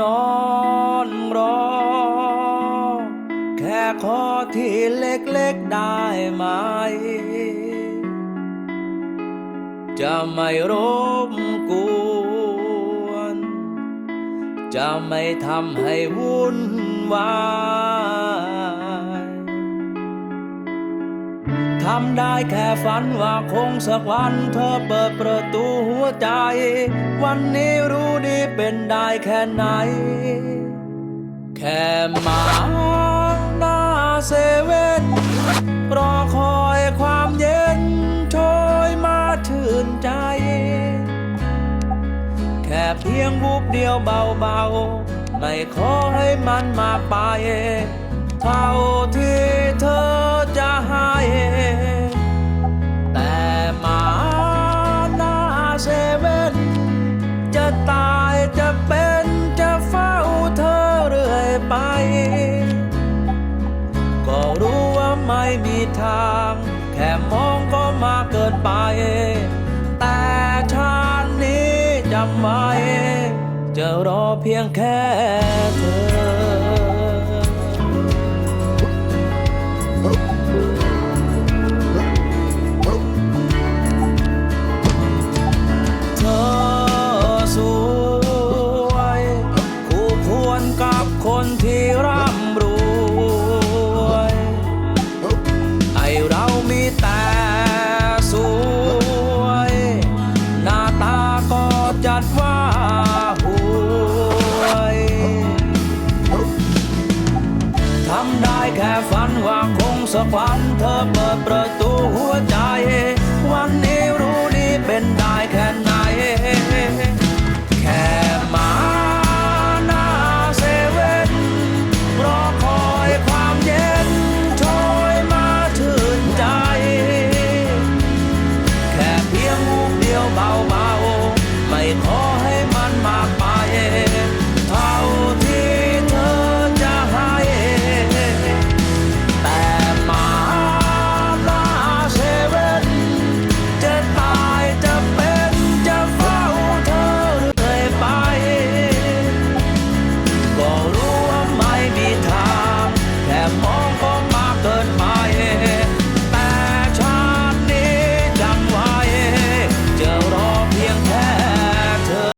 นอนรอ แค่ขอที่เล็กๆได้ไหม จะไม่รบกวน จะไม่ทำให้วุ่นวายำได้แค่ฝันว่าคงสักวันเธอเปิดประตูหัวใจ วันนี้รู้ดีเป็นได้แค่ไหน แค่มาหน้าเซเว่นรอคอยความเย็นโชยมาชื่นใจ แค่เพียงวูบเดียวเบาๆ ไม่ขอให้มันมาไป เท่าที่ ม่มีทาง แค่มองก็มาเกินไป แต่ชาตินี้จำไว้จะรอเพียงแค่เธอเธอสวยคู่ควรกับคนที่ร่ำรวย ดว่าห่วยทำได้แค่ฝันว่าคงสักวันเธอเปิดประตูหัวใจ